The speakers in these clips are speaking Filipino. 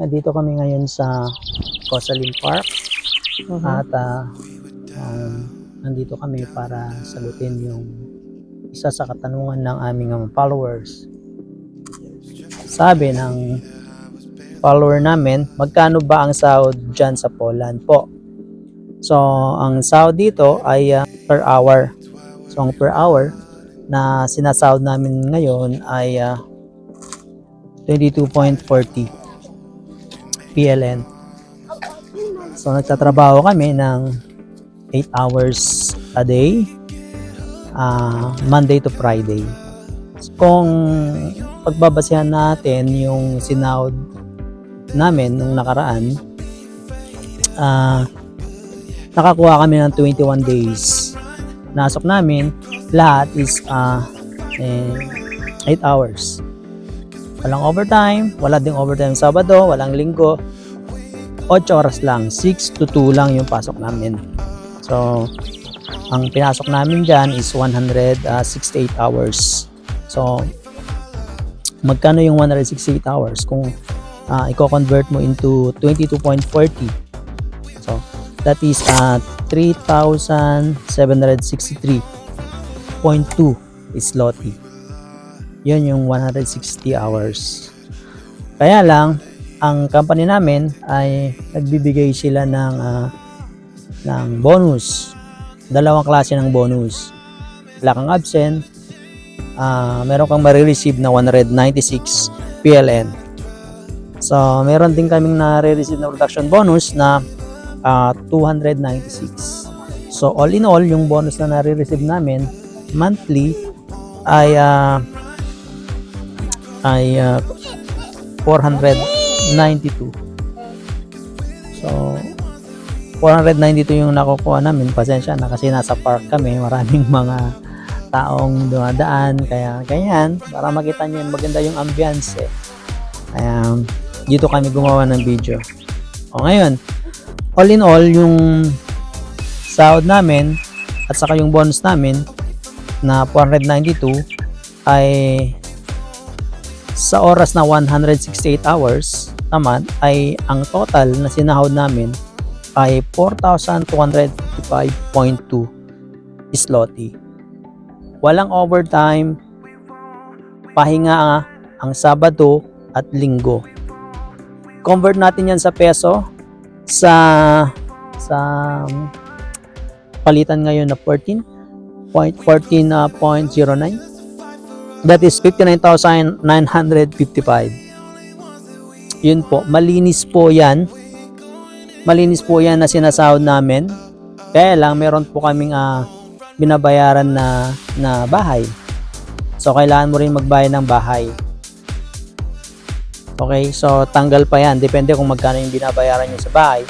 Nandito kami ngayon sa Cosalin Park at ah, um, nandito kami para sagutin yung isa sa katanungan ng aming mga followers. Sabi ng follower namin, magkano ba ang sahod dyan sa Poland po? So, ang sahod dito ay ah, per hour. So, ang per hour na sinasahod namin ngayon ay ah, 22.40 PLN. So, nagtatrabaho kami ng 8 hours a day, ah, Monday to Friday. So, kung pagbabasehan natin yung sinahod namin nung nakaraan, ah, nakakuha kami ng 21 days. Nasok namin, lahat is ah, eh, 8 hours. Walang overtime, wala ding overtime Sabado, walang linggo. 8 oras lang, 6 to 2 lang yung pasok namin. So, ang pinasok namin dyan is 168 hours. So, magkano yung 168 hours kung uh, i-convert mo into 22.40? So, that is uh, 3,763.2 zloty. Yun yung 160 hours. Kaya lang, ang company namin ay nagbibigay sila ng ah, ng bonus. Dalawang klase ng bonus. Wala kang absent, ah meron kang marireceive na 196 PLN. So, meron din kaming na-receive na production bonus na ah, 296. So, all in all, yung bonus na nare-receive namin monthly ay ah, ay ah, 492. So, 492 yung nakukuha namin. Pasensya na kasi nasa park kami. Maraming mga taong dumadaan. Kaya, ganyan. Para makita nyo maganda yung ambience eh. Kaya, dito kami gumawa ng video. O ngayon, all in all, yung sahod namin at saka yung bonus namin na 492 ay sa oras na 168 hours naman ay ang total na sinahod namin ay 4,255.2 zloty. Walang overtime, pahinga ang Sabado at Linggo. Convert natin yan sa peso sa sa palitan ngayon na 14 point 14.09 That is 59,955. Yun po, malinis po yan. Malinis po yan na sinasahod namin. Kaya lang, meron po kaming ah, binabayaran na, na bahay. So, kailangan mo rin magbayad ng bahay. Okay, so tanggal pa yan. Depende kung magkano yung binabayaran nyo sa bahay.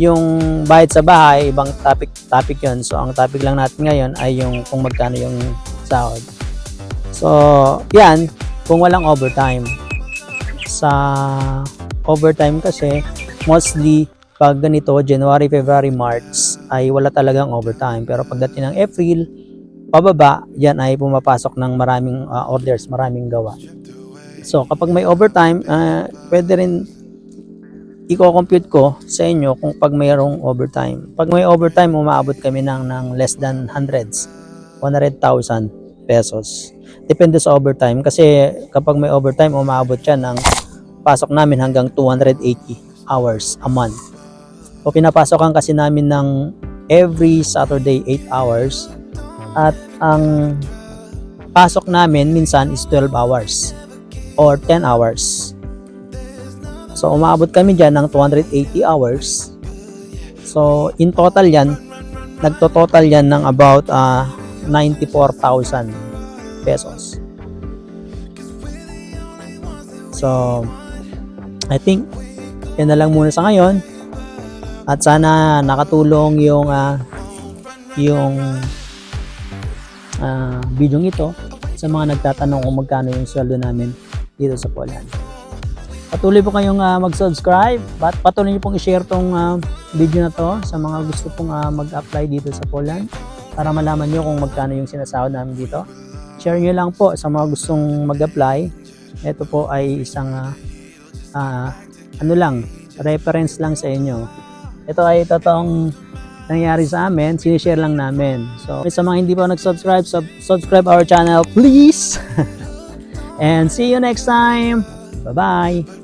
Yung bayad sa bahay, ibang topic, topic yun. So, ang topic lang natin ngayon ay yung kung magkano yung sahod. So, yan, kung walang overtime. Sa overtime kasi, mostly, pag ganito, January, February, March, ay wala talagang overtime. Pero pagdating ng April, pababa, yan ay pumapasok ng maraming uh, orders, maraming gawa. So, kapag may overtime, uh, pwede rin i-compute ko sa inyo kung pag mayroong overtime. Pag may overtime, umaabot kami ng, ng less than hundreds, 100,000 pesos. Depende sa overtime kasi kapag may overtime, umaabot siya ng pasok namin hanggang 280 hours a month. O pinapasokan kasi namin ng every Saturday 8 hours at ang pasok namin minsan is 12 hours or 10 hours. So umaabot kami dyan ng 280 hours. So in total yan, nagto-total yan ng about ah, 94,000 pesos. So, I think, yan na lang muna sa ngayon. At sana nakatulong yung ah, yung ah, video ito sa mga nagtatanong kung magkano yung sweldo namin dito sa Poland. Patuloy po kayong ah, mag-subscribe at patuloy niyo pong i-share tong ah, video na to sa mga gusto pong ah, mag-apply dito sa Poland para malaman niyo kung magkano yung sinasahod namin dito. Share niyo lang po sa mga gustong mag-apply. Ito po ay isang ah, ah, ano lang, reference lang sa inyo. Ito ay totoong nangyari sa amin, sinishare lang namin. So, sa mga hindi pa nag-subscribe, sub- subscribe our channel, please! And see you next time! Bye-bye!